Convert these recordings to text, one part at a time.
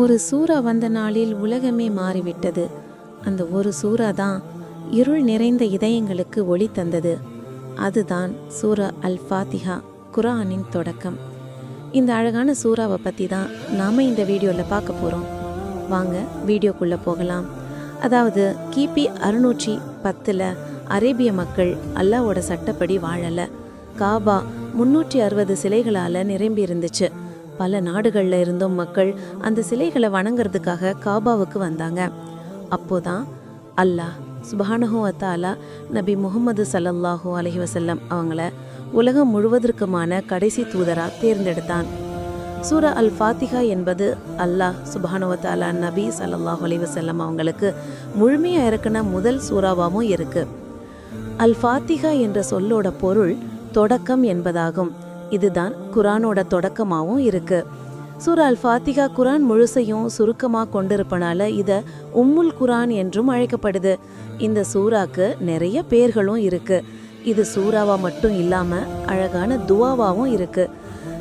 ஒரு சூறா வந்த நாளில் உலகமே மாறிவிட்டது. அந்த ஒரு சூறா தான் இருள் நிறைந்த இதயங்களுக்கு ஒளி தந்தது. அதுதான் சூரா அல் ஃபாத்திஹா குரானின் தொடக்கம். இந்த அழகான சூறாவை பற்றி தான் நாம் இந்த வீடியோவில் பார்க்க போகிறோம் வாங்க வீடியோக்குள்ளே போகலாம். அதாவது கிபி அறுநூற்றி பத்தில் அரேபிய மக்கள் அல்லாவோட சட்டப்படி வாழலை. காபா முன்னூற்றி அறுபது சிலைகளால் நிரம்பி இருந்துச்சு பல நாடுகளில் இருந்தும் மக்கள் அந்த சிலைகளை வணங்குறதுக்காக காபாவுக்கு வந்தாங்க. அப்போதான் அல்லாஹ் சுபானஹோ அத்தாலா நபி முகமது சல்லல்லாஹூ அலஹி வசல்லம் அவங்கள உலகம் முழுவதற்குமான கடைசி தூதராக தேர்ந்தெடுத்தான். சூரா அல் ஃபாத்திகா என்பது அல்லாஹ் சுபானுவத்தாலா நபி சல்லாஹ் அலைஹி வஸல்லம் அவங்களுக்கு முழுமையாக இறக்குன முதல் சூறாவாகவும் இருக்கு. அல் ஃபாத்திகா என்ற சொல்லோட பொருள் தொடக்கம் என்பதாகும். இதுதான் குரானோட தொடக்கமாகவும் இருக்கு. சூர் அல் ஃபாத்திகா குரான் முழுசையும் சுருக்கமாக கொண்டிருப்பனால இதை உம்முல் குரான் என்றும் அழைக்கப்படுது. இந்த சூறாக்கு நிறைய பேர்களும் இருக்கு. இது சூறாவா மட்டும் இல்லாம அழகான துவாவாவும் இருக்கு.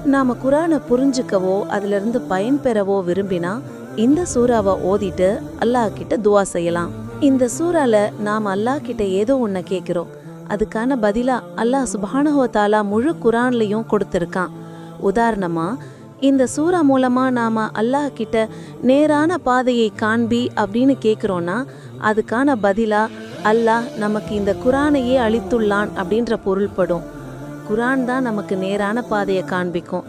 நாம குரானை புரிஞ்சுக்கவோ அதிலிருந்து பயன்பெறவோ விரும்பினா இந்த சூறாவை ஓதிட்டு அல்லாஹ் கிட்ட துவா செய்யலாம். இந்த சூறால நாம் அல்லாஹ் கிட்ட ஏதோ ஒன்ன கேட்கிறோம் அதுக்கான பதிலா அல்லாஹ் சுபானஹோ தாலா முழு குரான்லையும் கொடுத்துருக்கான். உதாரணமா இந்த சூறா மூலமா நாம அல்லாஹ் கிட்ட நேரான பாதையை காண்பி அப்படின்னு கேட்குறோன்னா அதுக்கான பதிலா அல்லாஹ் நமக்கு இந்த குரானையே அளித்துள்ளான் அப்படின்ற பொருள்படும். குரான் தான் நமக்கு நேரான பாதையை காண்பிக்கும்.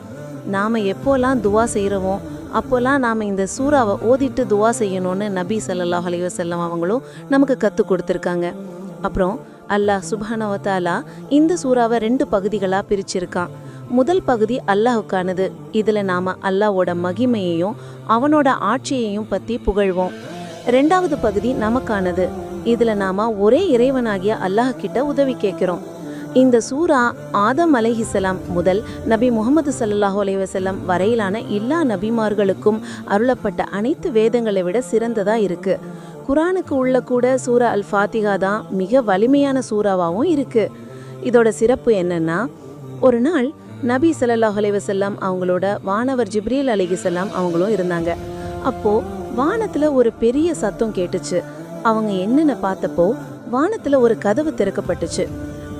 நாம் எப்போல்லாம் துவா செய்கிறோமோ அப்போல்லாம் நாம் இந்த சூறாவை ஓதிட்டு துவா செய்யணும்னு நபி சல்லாஹ் அலைவசல்லம் அவங்களும் நமக்கு கற்றுக் கொடுத்துருக்காங்க. அப்புறம் அல்லாஹ் சுபானவத்தாலா இந்த சூறாவை ரெண்டு பகுதிகளாக பிரிச்சிருக்கான். முதல் பகுதி அல்லாஹுக்கானது. இதில் நாம் அல்லாவோட மகிமையையும் அவனோட ஆட்சியையும் பற்றி புகழ்வோம். ரெண்டாவது பகுதி நமக்கானது. இதில் நாம ஒரே இறைவனாகிய அல்லாஹ் கிட்ட உதவி கேட்குறோம். இந்த சூரா ஆதம் அலைஹிசலாம் முதல் நபி முகமது சல்லல்லாஹு அலைவசல்லம் வரையிலான எல்லா நபிமார்களுக்கும் அருளப்பட்ட அனைத்து வேதங்களை விட சிறந்ததாக இருக்குது குரானுக்கு உள்ள கூட சூரா அல் ஃபாத்திகா தான் மிக வலிமையான சூறாவாகவும் இருக்கு. இதோட சிறப்பு என்னன்னா ஒரு நாள் நபி சல்லாஹ் அலைவசல்லாம் அவங்களோட வானவர் ஜிப்ரியல் அலிகிசல்லாம் அவங்களும் இருந்தாங்க. அப்போ வானத்துல ஒரு பெரிய சத்தம் கேட்டுச்சு. அவங்க என்னென்ன பார்த்தப்போ வானத்துல ஒரு கதவு திறக்கப்பட்டுச்சு.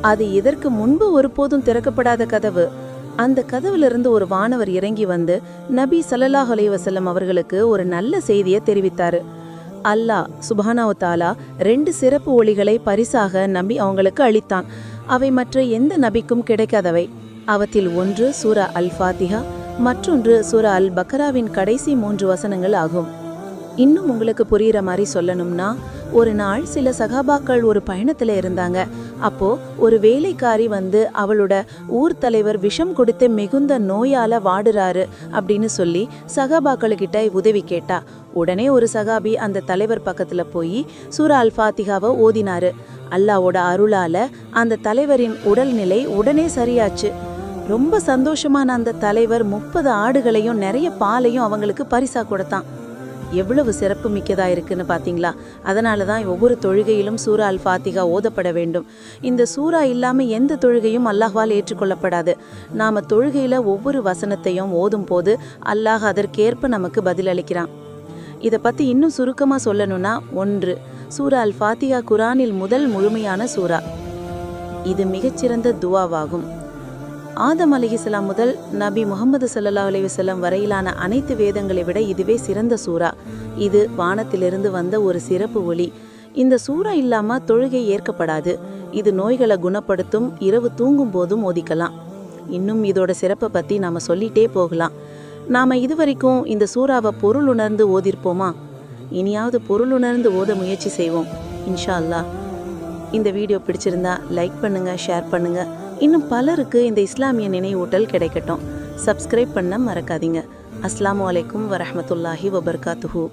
அது இதற்கு முன்பு ஒருபோதும் திறக்கப்படாத கதவு. அந்த கதவுல இருந்து ஒரு வானவர் இறங்கி வந்து நபி சல்லாஹ் அலைவசல்லம் அவர்களுக்கு ஒரு நல்ல செய்தியை தெரிவித்தாரு. அல்லாஹ் சுப்ஹானஹு ரெண்டு சிறப்பு ஒளிகளை பரிசாக நம்பி அவங்களுக்கு அளித்தான். அவை மற்ற எந்த நபிக்கும் கிடைக்காதவை. அவற்றில் ஒன்று சூரா அல் ஃபாத்திஹா மற்றொன்று சூரா அல் பக்கராவின் கடைசி மூன்று வசனங்கள் ஆகும். இன்னும் உங்களுக்கு புரிகிற மாதிரி சொல்லணும்னா ஒரு நாள் சில சகாபாக்கள் ஒரு பயணத்துல இருந்தாங்க. அப்போ ஒரு வேலைக்காரி வந்து அவளோட ஊர் தலைவர் விஷம் கொடுத்து மிகுந்த நோயால வாடுறாரு அப்படின்னு சொல்லி சகாபாக்களுக்கிட்ட உதவி கேட்டா. உடனே ஒரு சகாபி அந்த தலைவர் பக்கத்துல போய் சூரா அல் ஃபாத்திகாவை ஓதினாரு. அல்லாவோட அருளால அந்த தலைவரின் உடல்நிலை உடனே சரியாச்சு. ரொம்ப சந்தோஷமான அந்த தலைவர் முப்பது ஆடுகளையும் நிறைய பாலையும் அவங்களுக்கு பரிசா கொடுத்தான். எவ்வளவு சிறப்பு மிக்கதாக இருக்குன்னு பார்த்தீங்களா அதனால தான் ஒவ்வொரு தொழுகையிலும் சூரா அல் ஃபாத்திகா ஓதப்பட வேண்டும். இந்த சூரா இல்லாமல் எந்த தொழுகையும் அல்லாஹ்வால் ஏற்றுக்கொள்ளப்படாது. நாம் தொழுகையில் ஒவ்வொரு வசனத்தையும் ஓதும் போது அல்லாஹ் அதற்கேற்ப நமக்கு பதிலளிக்கிறான் இதை பற்றி இன்னும் சுருக்கமாக சொல்லணும்னா ஒன்று சூரா அல் ஃபாத்திகா குரானில் முதல் முழுமையான சூரா. இது மிகச்சிறந்த துவாவாகும். ஆதம் அலிஹிஸ்லாம் முதல் நபி முகமது சல்லா அலைவசல்லம் வரையிலான அனைத்து வேதங்களை விட இதுவே சிறந்த சூறா. இது வானத்திலிருந்து வந்த ஒரு சிறப்பு ஒளி இந்த சூறா இல்லாம தொழுகை ஏற்கப்படாது. இது நோய்களை குணப்படுத்தும் இரவு தூங்கும் போதும் ஓதிக்கலாம் இன்னும் இதோட சிறப்பை பத்தி நாம சொல்லிட்டே போகலாம். நாம இதுவரைக்கும் இந்த சூறாவை பொருள் உணர்ந்து ஓதிருப்போமா? இனியாவது பொருள் உணர்ந்து ஓத முயற்சி செய்வோம். இன்ஷா அல்லாஹ். இந்த வீடியோ பிடிச்சிருந்தா லைக் பண்ணுங்க ஷேர் பண்ணுங்கள் இன்னும் பலருக்கு இந்த இஸ்லாமிய நினைவூட்டல் கிடைக்கட்டும். சப்ஸ்கிரைப் பண்ண மறக்காதீங்க. அஸ்ஸலாமு அலைக்கும் வரமத்துல்லாஹி வபர்காத்துஹூ.